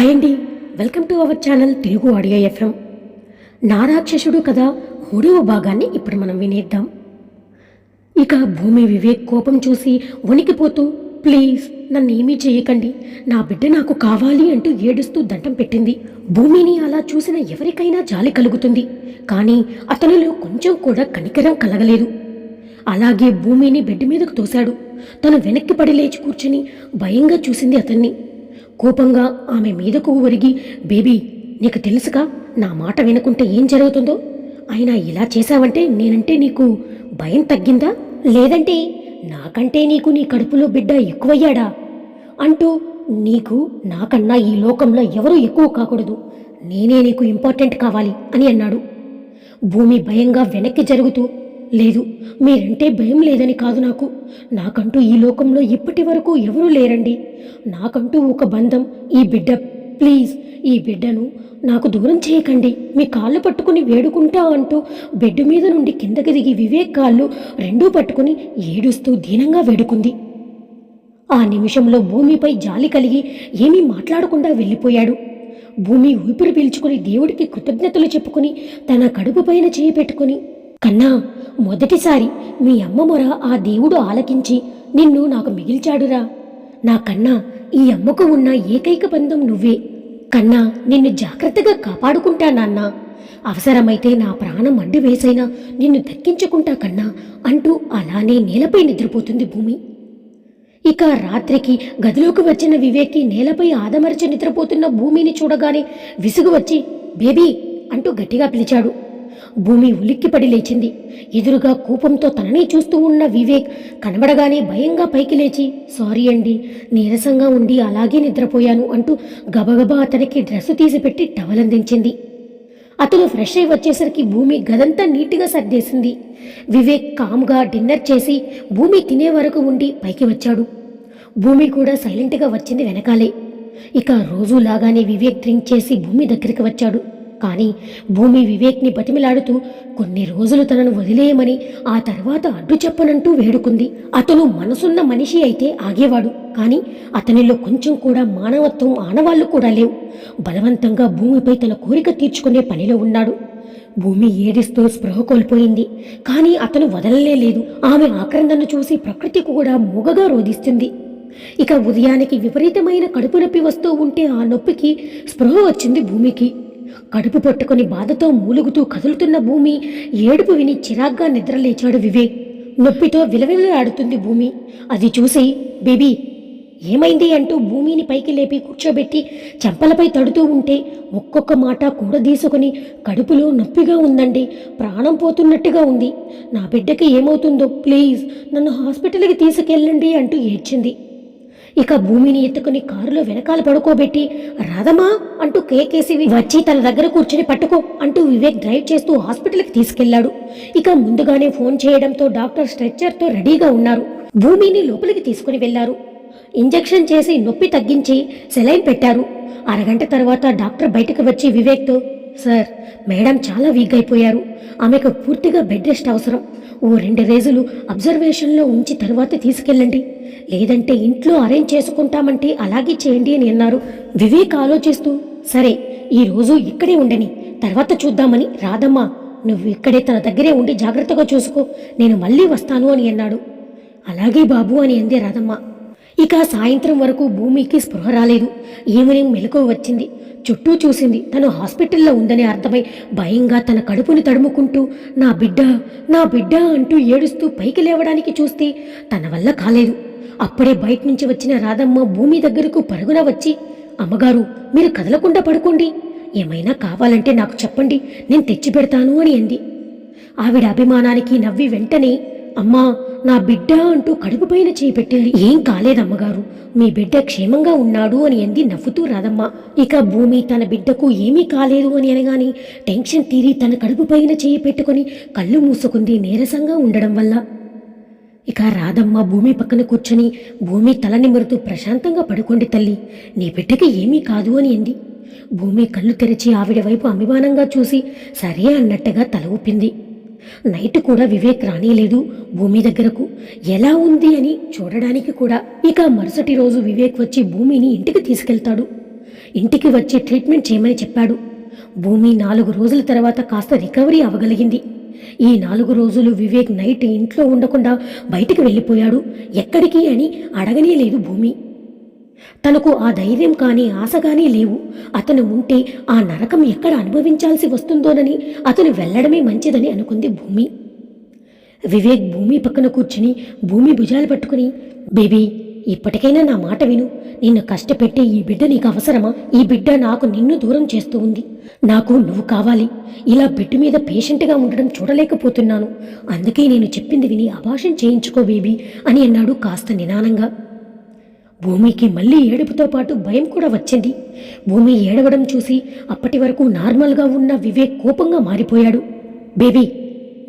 Hi అండి. Welcome to our channel Telugu audio FM. నారాక్షసుడు కథ మూడవ భాగాన్ని ఇప్పుడు మనం వినేద్దాం. ఇక భూమి వివేక్ కోపం చూసి వణికిపోతూ ప్లీజ్ నన్ను ఏమీ చేయకండి. నా బిడ్డ నాకు కావాలి అంటూ ఏడుస్తూ దండం పెట్టింది. భూమిని అలా చూసిన ఎవరికైనా జాలి కలుగుతుంది. కానీ అతనిలో కొంచెం కూడా కనికరం కలగలేదు. అలాగే భూమిని బెడ్ మీదకు తోశాడు. తను వెనక్కి పడి లేచి కూర్చుని భయంగా చూసింది అతన్ని. కోపంగా ఆమె మీదకు ఒరిగి బేబీ నీకు తెలుసుగా నా మాట వినకుంటే ఏం జరుగుతుందో? అయినా ఇలా చేశావంటే నేనంటే నీకు భయం తగ్గిందా? లేదంటే నాకంటే నీకు నీ కడుపులో బిడ్డ ఎక్కువయ్యాడా? అంటూ నీకు నాకన్నా ఈ లోకంలో ఎవరూ ఎక్కువ కాకూడదు. నేనే నీకు ఇంపార్టెంట్ కావాలి అని అన్నాడు. భూమి భయంగా వెనక్కి జరుగుతూ లేదు. మీరంటే భయం లేదని కాదు నాకు. నాకంటూ ఈ లోకంలో ఇప్పటి వరకు ఎవరూ లేరండి. నాకంటూ ఒక బంధం ఈ బిడ్డ. ప్లీజ్ ఈ బిడ్డను నాకు దూరం చేయకండి. మీ కాళ్ళు పట్టుకుని వేడుకుంటా అంటూ బెడ్ మీద నుండి కిందకి దిగి వివేక్ కాళ్ళు రెండూ పట్టుకుని ఏడుస్తూ దీనంగా వేడుకుంది. ఆ నిమిషంలో భూమిపై జాలి కలిగి ఏమీ మాట్లాడకుండా వెళ్ళిపోయాడు. భూమి ఊపిరి పీల్చుకుని దేవుడికి కృతజ్ఞతలు చెప్పుకుని తన కడుపు పైన చేయి పెట్టుకుని కన్నా మొదటిసారి మీ అమ్మ మొర ఆ దేవుడు ఆలకించి నిన్ను నాకు మిగిల్చాడురా. నా కన్నా ఈ అమ్మకు ఉన్న ఏకైక బంధం నువ్వే. కన్నా నిన్ను జాగ్రత్తగా కాపాడుకుంటా నాన్నా. అవసరమైతే నా ప్రాణం అడ్డు వేసైనా నిన్ను దక్కించుకుంటా కన్నా అంటూ అలానే నేలపై నిద్రపోతుంది భూమి. ఇక రాత్రికి గదిలోకి వచ్చిన వివేక్కి నేలపై ఆదమరచి నిద్రపోతున్న భూమిని చూడగానే విసుగు వచ్చి బేబీ అంటూ గట్టిగా పిలిచాడు. భూమి ఉలిక్కిపడి లేచింది. ఎదురుగా కోపంతో తనని చూస్తూ ఉన్న వివేక్ కనబడగానే భయంగా పైకి లేచి సారీ అండి నీరసంగా ఉండి అలాగే నిద్రపోయాను అంటూ గబగబా అతనికి డ్రెస్సు తీసిపెట్టి టవలందించింది. అతను ఫ్రెష్ అయి వచ్చేసరికి భూమి గదంతా నీట్గా సర్దేసింది. వివేక్ కామ్గా డిన్నర్ చేసి భూమి తినే వరకు ఉండి పైకి వచ్చాడు. భూమి కూడా సైలెంట్గా వచ్చింది వెనకాలే. ఇక రోజులాగానే వివేక్ డ్రింక్ చేసి భూమి దగ్గరికి వచ్చాడు. కానీ భూమి వివేక్ని బతిమిలాడుతూ కొన్ని రోజులు తనను వదిలేయమని ఆ తర్వాత అడ్డు చెప్పనంటూ వేడుకుంది. అతను మనసున్న మనిషి అయితే ఆగేవాడు. కానీ అతనిలో కొంచెం కూడా మానవత్వం ఆనవాళ్ళు కూడా లేవు. బలవంతంగా భూమిపై తన కోరిక తీర్చుకునే పనిలో ఉన్నాడు. భూమి ఏడిస్తూ స్పృహ కోల్పోయింది. కానీ అతను వదలనే లేదు. ఆమె ఆక్రందను చూసి ప్రకృతి కూడా మూగగా రోధిస్తుంది. ఇక ఉదయానికి విపరీతమైన కడుపు నొప్పి వస్తూ ఉంటే ఆ నొప్పికి స్పృహ వచ్చింది భూమికి. కడుపు పట్టుకొని బాధతో మూలుగుతూ కదులుతున్న భూమి ఏడుపు విని చిరాగ్గా నిద్రలేచాడు వివేక్. నొప్పితో విలవిలలాడుతుంది భూమి. అది చూసి బేబీ ఏమైంది? అంటూ భూమిని పైకి లేపి కూర్చోబెట్టి చెంపలపై తడుతూ ఉంటే ఒక్కొక్క మాట కూడదీసుకుని కడుపులో నొప్పిగా ఉందండి. ప్రాణం పోతున్నట్టుగా ఉంది. నా బిడ్డకి ఏమవుతుందో ప్లీజ్ నన్ను హాస్పిటల్కి తీసుకెళ్ళండి అంటూ ఏడ్చింది. ఇక భూమిని ఎత్తుకుని కారులో వెనకాల పడుకోబెట్టి రాధమా అంటూ కేకేసి వచ్చి తన దగ్గర కూర్చుని పట్టుకో అంటూ వివేక్ డ్రైవ్ చేస్తూ హాస్పిటల్కి తీసుకెళ్ళాడు ఇక ముందుగానే ఫోన్ చేయడంతో డాక్టర్ స్ట్రెచ్చర్తో రెడీగా ఉన్నారు. భూమిని లోపలికి తీసుకుని వెళ్ళారు ఇంజెక్షన్ చేసి నొప్పి తగ్గించి సెలైన్ పెట్టారు. అరగంట తర్వాత డాక్టర్ బయటకు వచ్చి వివేక్తో సార్ మేడం చాలా వీక్ అయిపోయారు. ఆమెకు పూర్తిగా బెడ్ రెస్ట్ అవసరం. ఓ రెండు రోజులు అబ్జర్వేషన్లో ఉంచి తర్వాత తీసుకెళ్ళండి. లేదంటే ఇంట్లో అరేంజ్ చేసుకుంటామంటే అలాగే చేయండి అని అన్నారు. వివేక్ ఆలోచిస్తూ సరే ఈ రోజు ఇక్కడే ఉండని తర్వాత చూద్దామని రాధమ్మ నువ్వు ఇక్కడే తన దగ్గరే ఉండి జాగ్రత్తగా చూసుకో నేను మళ్ళీ వస్తాను అని అన్నాడు. అలాగే బాబు అని అంది రాధమ్మ ఇక సాయంత్రం వరకు భూమికి స్పృహ రాలేదు. ఈవినింగ్ మెలకు వచ్చింది. చుట్టూ చూసింది తను హాస్పిటల్లో ఉందని అర్థమై భయంగా తన కడుపుని తడుముకుంటూ నా బిడ్డ నా బిడ్డ అంటూ ఏడుస్తూ పైకి లేవడానికి చూస్తే తన వల్ల కాలేదు. అప్పుడే బయట నుంచి వచ్చిన రాధమ్మ భూమి దగ్గరకు పరుగున వచ్చి అమ్మగారు మీరు కదలకుండా పడుకోండి. ఏమైనా కావాలంటే నాకు చెప్పండి నేను తెచ్చి పెడతాను అని అంది. ఆవిడ అభిమానానికి నవ్వి వెంటనే అమ్మా నా బిడ్డ అంటూ కడుపు పైన చేయి పెట్టింది. ఏం కాలేదమ్మగారు మీ బిడ్డ క్షేమంగా ఉన్నాడు అని అంది నవ్వుతూ రాదమ్మ ఇక భూమి తన బిడ్డకు ఏమీ కాలేదు అని అనగాని టెన్షన్ తీరి తన కడుపు పైన చేయి పెట్టుకుని కళ్ళు మూసుకుంది నీరసంగా ఉండడం వల్ల. ఇక రాధమ్మ భూమి పక్కన కూర్చొని భూమి తల నిమురుతూ ప్రశాంతంగా పడుకోండి తల్లి. నీ బిడ్డకి ఏమీ కాదు అని అంది. భూమి కళ్ళు తెరిచి ఆవిడ వైపు అభిమానంగా చూసి సరే అన్నట్టుగా తల ఊపింది. నైట్ కూడా వివేక్ రానేలేదు భూమి దగ్గరకు. ఎలా ఉంది అని చూడడానికి కూడా. ఇక మరుసటి రోజు వివేక్ వచ్చి భూమిని ఇంటికి తీసుకెళ్తాడు. ఇంటికి వచ్చి ట్రీట్మెంట్ చేయమని చెప్పాడు. భూమి నాలుగు రోజుల తర్వాత కాస్త రికవరీ అవ్వగలిగింది. ఈ నాలుగు రోజులు వివేక్ నైట్ ఇంట్లో ఉండకుండా బయటికి వెళ్ళిపోయాడు. ఎక్కడికి అని అడగనే లేదు భూమి. తనకు ఆ ధైర్యం కానీ ఆశ కానీ లేవు. అతను ఉంటే ఆ నరకం ఎక్కడ అనుభవించాల్సి వస్తుందోనని అతను వెళ్ళడమే మంచిదని అనుకుంది భూమి. వివేక్ భూమి పక్కన కూర్చుని భూమి భుజాలు పట్టుకుని బేబీ ఇప్పటికైనా నా మాట విను. నిన్ను కష్టపెట్టి ఈ బిడ్డ నీకు అవసరమా? ఈ బిడ్డ నాకు నిన్ను దూరం చేస్తూ ఉంది. నాకు నువ్వు కావాలి. ఇలా బిడ్డ మీద పేషెంట్గా ఉండడం చూడలేకపోతున్నాను. అందుకే నేను చెప్పింది విని అభాషం చేయించుకో బేబీ అని అన్నాడు కాస్త నిదానంగా. భూమికి మళ్ళీ ఏడుపుతో పాటు భయం కూడా వచ్చింది. భూమి ఏడవడం చూసి అప్పటి వరకు నార్మల్గా ఉన్న వివేక్ కోపంగా మారిపోయాడు. బేబీ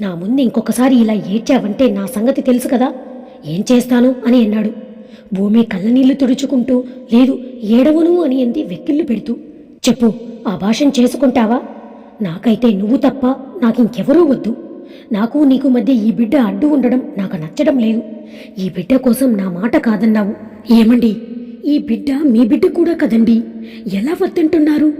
నా ముందు ఇంకొకసారి ఇలా ఏడ్చావంటే నా సంగతి తెలుసు కదా? ఏం చేస్తాను? అని అన్నాడు. భూమి కళ్ళనీళ్ళు తుడుచుకుంటూ లేదు ఏడవను అని అంది వెక్కిళ్ళు పెడుతూ. చెప్పు ఆ భాషం చేసుకుంటావా? నాకైతే నువ్వు తప్ప నాకింకెవరూ వద్దు. నాకు నీకు మధ్య ఈ బిడ్డ అడ్డు ఉండడం నాకు నచ్చడం లేదు. ఈ బిడ్డ కోసం నా మాట కాదన్నావు. ఏమండి? ఈ బిడ్డ మీ బిడ్డ కూడా కదండి? ఎలా వద్దంటున్నారు?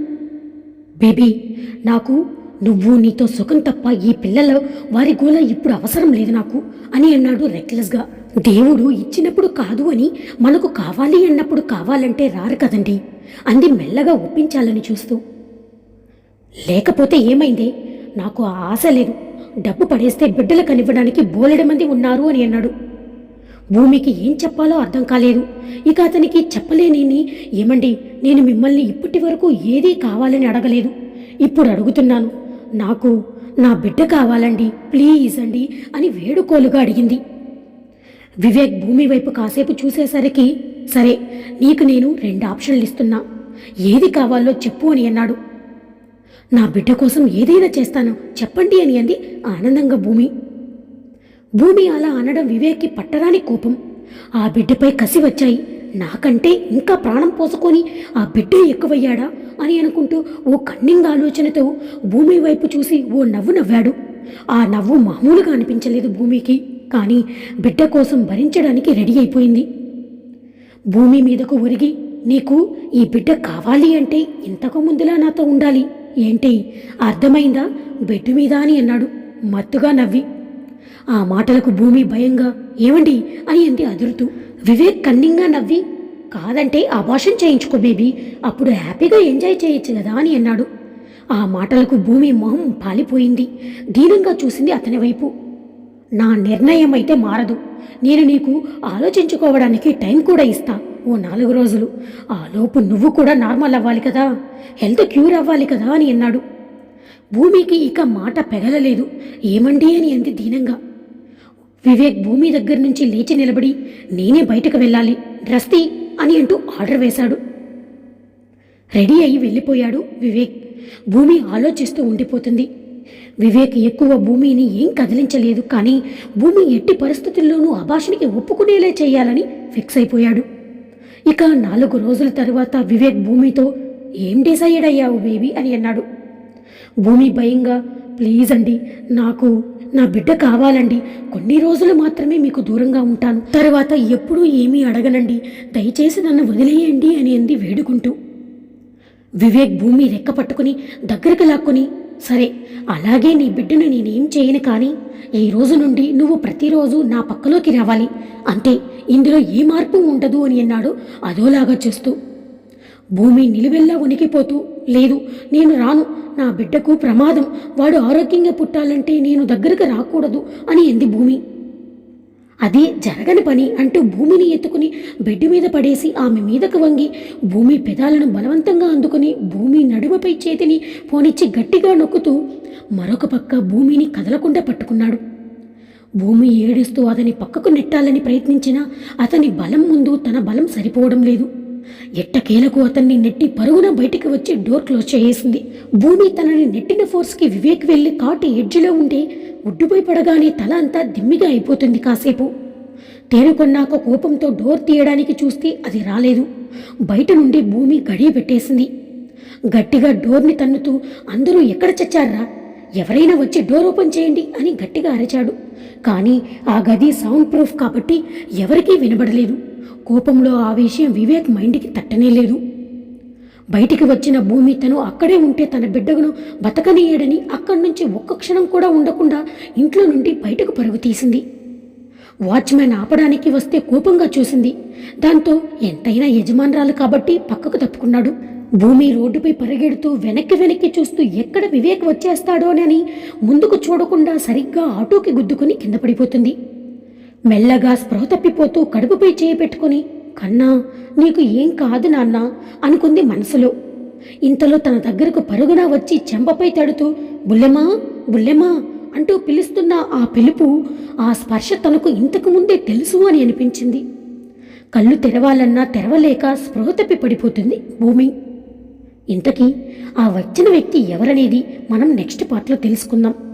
బేబీ నాకు నువ్వు నీతో సుఖం తప్ప ఈ పిల్లల వారి గోల ఇప్పుడు అవసరం లేదు నాకు అని అన్నాడు రెక్లెస్గా దేవుడు ఇచ్చినప్పుడు కాదు అని మనకు కావాలి అన్నప్పుడు కావాలంటే రారు కదండి. అంది మెల్లగా ఒప్పించాలని చూస్తూ. లేకపోతే ఏమైంది? నాకు ఆ ఆశ లేదు. డబ్బు పడేస్తే బిడ్డలు కనివ్వడానికి బోలెడు మంది ఉన్నారు అని అన్నాడు. భూమికి ఏం చెప్పాలో అర్థం కాలేదు. ఇక అతనికి చెప్పలేని ఏమండి? నేను మిమ్మల్ని ఇప్పటి వరకు ఏదీ కావాలని అడగలేదు. ఇప్పుడు అడుగుతున్నాను. నాకు నా బిడ్డ కావాలండి ప్లీజ్ అండి అని వేడుకోలుగా అడిగింది. వివేక్ భూమి వైపు కాసేపు చూసేసరికి సరే నీకు నేను రెండు ఆప్షన్లు ఇస్తున్నా. ఏది కావాలో చెప్పు అని అన్నాడు. నా బిడ్డ కోసం ఏదైనా చేస్తాను చెప్పండి అని అంది ఆనందంగా భూమి. భూమి అలా అనడం వివేక్కి పట్టరాని కోపం. ఆ బిడ్డపై కసి వచ్చాయి. నాకంటే ఇంకా ప్రాణం పోసుకొని ఆ బిడ్డ ఎక్కువయ్యాడా అని అనుకుంటూ ఓ కన్నింగ్ ఆలోచనతో భూమి వైపు చూసి ఓ నవ్వు నవ్వాడు. ఆ నవ్వు మామూలుగా అనిపించలేదు భూమికి. కానీ బిడ్డ కోసం భరించడానికి రెడీ అయిపోయింది. భూమి మీదకు ఒరిగి నీకు ఈ బిడ్డ కావాలి అంటే ఇంతకు ముందులా నాతో ఉండాలి. ఏంటి? అర్థమైందా? బెడ్ మీద అని అన్నాడు. మత్తుగా నవ్వి. ఆ మాటలకు భూమి భయంగా ఏమండి? అని అంది అదురుతూ. వివేక్ కన్నింగా నవ్వి కాదంటే అభాషం చేయించుకో బేబీ అప్పుడు హ్యాపీగా ఎంజాయ్ చేయొచ్చు కదా అని అన్నాడు. ఆ మాటలకు భూమి మొహం పాలిపోయింది. దీనంగా చూసింది అతని వైపు. నా నిర్ణయం అయితే మారదు. నేను నీకు ఆలోచించుకోవడానికి టైం కూడా ఇస్తా. ఓ నాలుగు రోజులు. ఆ లోపు నువ్వు కూడా నార్మల్ అవ్వాలి కదా. హెల్త్ క్యూర్ అవ్వాలి కదా అని అన్నాడు. భూమికి ఇక మాట పెగలలేదు. ఏమండి అని అంది దీనంగా. వివేక్ భూమి దగ్గర నుంచి లేచి నిలబడి నేనే బయటకు వెళ్ళాలి. డ్రెస్ అని అంటూ ఆర్డర్ వేశాడు. రెడీ అయి వెళ్ళిపోయాడు వివేక్. భూమి ఆలోచిస్తూ ఉండిపోతుంది. వివేక్ ఎక్కువ భూమిని ఏం కదిలించలేదు కానీ భూమి ఎట్టి పరిస్థితుల్లోనూ అభాషణకి ఒప్పుకునేలా చేయాలని ఫిక్స్ అయిపోయాడు. ఇక నాలుగు రోజుల తరువాత వివేక్ భూమితో ఏం డిసైడ్ అయ్యావు బేబీ? అని అన్నాడు. భూమి భయంగా ప్లీజ్ అండి నాకు నా బిడ్డ కావాలండి. కొన్ని రోజులు మాత్రమే మీకు దూరంగా ఉంటాను. తర్వాత ఎప్పుడూ ఏమీ అడగనండి. దయచేసి నన్ను వదిలేయండి అని అంది వేడుకుంటూ. వివేక్ భూమి రెక్క పట్టుకుని దగ్గరికి లాక్కుని సరే అలాగే నీ బిడ్డను నేనేం చేయను కానీ ఈ రోజు నుండి నువ్వు ప్రతిరోజు నా పక్కలోకి రావాలి. అంతే ఇందులో ఏ మార్పు ఉండదు అని అన్నాడు అదోలాగా చూస్తూ. భూమి నిలువెల్లా ఉనికిపోతూ లేదు నేను రాను నా బిడ్డకు ప్రమాదం వాడు ఆరోగ్యంగా పుట్టాలంటే నేను దగ్గరకు రాకూడదు అని ఎంది భూమి. అది జరగని పని అంటూ భూమిని ఎత్తుకుని బెడ్ మీద పడేసి ఆమె మీదకు వంగి భూమి పెదాలను బలవంతంగా అందుకుని భూమి నడుమపై చేతిని పోనిచ్చి గట్టిగా నొక్కుతూ మరొక పక్క భూమిని కదలకుండా పట్టుకున్నాడు. భూమి ఏడుస్తూ అతని పక్కకు నెట్టాలని ప్రయత్నించినా అతని బలం ముందు తన బలం సరిపోవడం లేదు. ఎట్టకేలకు అతన్ని నెట్టి పరుగున బయటికి వచ్చి డోర్ క్లోజ్ చేసేసింది. భూమి తనని నెట్టిన ఫోర్స్కి వివేక్ వెళ్ళి కాటి ఎడ్జిలో ఉంటే ఉడ్డుపై పడగానే తల అంతా దిమ్మిగా అయిపోతుంది కాసేపు. తేరుకొన్నాక కోపంతో డోర్ తీయడానికి చూస్తే అది రాలేదు. బయట నుండి భూమి గడియ పెట్టేసింది. గట్టిగా డోర్ని తన్నుతూ అందరూ ఎక్కడ చచ్చారా? ఎవరైనా వచ్చి డోర్ ఓపెన్ చేయండి అని గట్టిగా అరిచాడు. కానీ ఆ గది సౌండ్ ప్రూఫ్ కాబట్టి ఎవరికీ వినబడలేదు. కోపంలో ఆ విషయం వివేక్ మైండ్కి తట్టనే లేదు. బయటికి వచ్చిన భూమి తను అక్కడే ఉంటే తన బిడ్డను బతకనీయడని అక్కడి నుంచి ఒక్క క్షణం కూడా ఉండకుండా ఇంట్లో నుండి బయటకు పరుగు తీసింది. వాచ్మ్యాన్ ఆపడానికి వస్తే కోపంగా చూసింది. దాంతో ఎంతైనా యజమానురాలు కాబట్టి పక్కకు తప్పుకున్నాడు. భూమి రోడ్డుపై పరిగెడుతూ వెనక్కి వెనక్కి చూస్తూ ఎక్కడ వివేక్ వచ్చేస్తాడోనని ముందుకు చూడకుండా సరిగ్గా ఆటోకి గుద్దుకుని కింద పడిపోతుంది. మెల్లగా స్పృహ తప్పిపోతూ కడుపుపై చేయి పెట్టుకుని కన్నా నీకు ఏం కాదు నాన్న అనుకుంది మనసులో. ఇంతలో తన దగ్గరకు పరుగున వచ్చి చెంపపై తడుతూ బుల్లెమా బుల్లెమా అంటూ పిలుస్తున్న ఆ పిలుపు ఆ స్పర్శ తనకు ఇంతకు ముందే తెలుసు అని అనిపించింది. కళ్ళు తెరవాలన్నా తెరవలేక స్పృహ తప్పి పడిపోతుంది భూమి. ఇంతకీ ఆ వచ్చిన వ్యక్తి ఎవరనేది మనం నెక్స్ట్ పార్ట్లో తెలుసుకుందాం.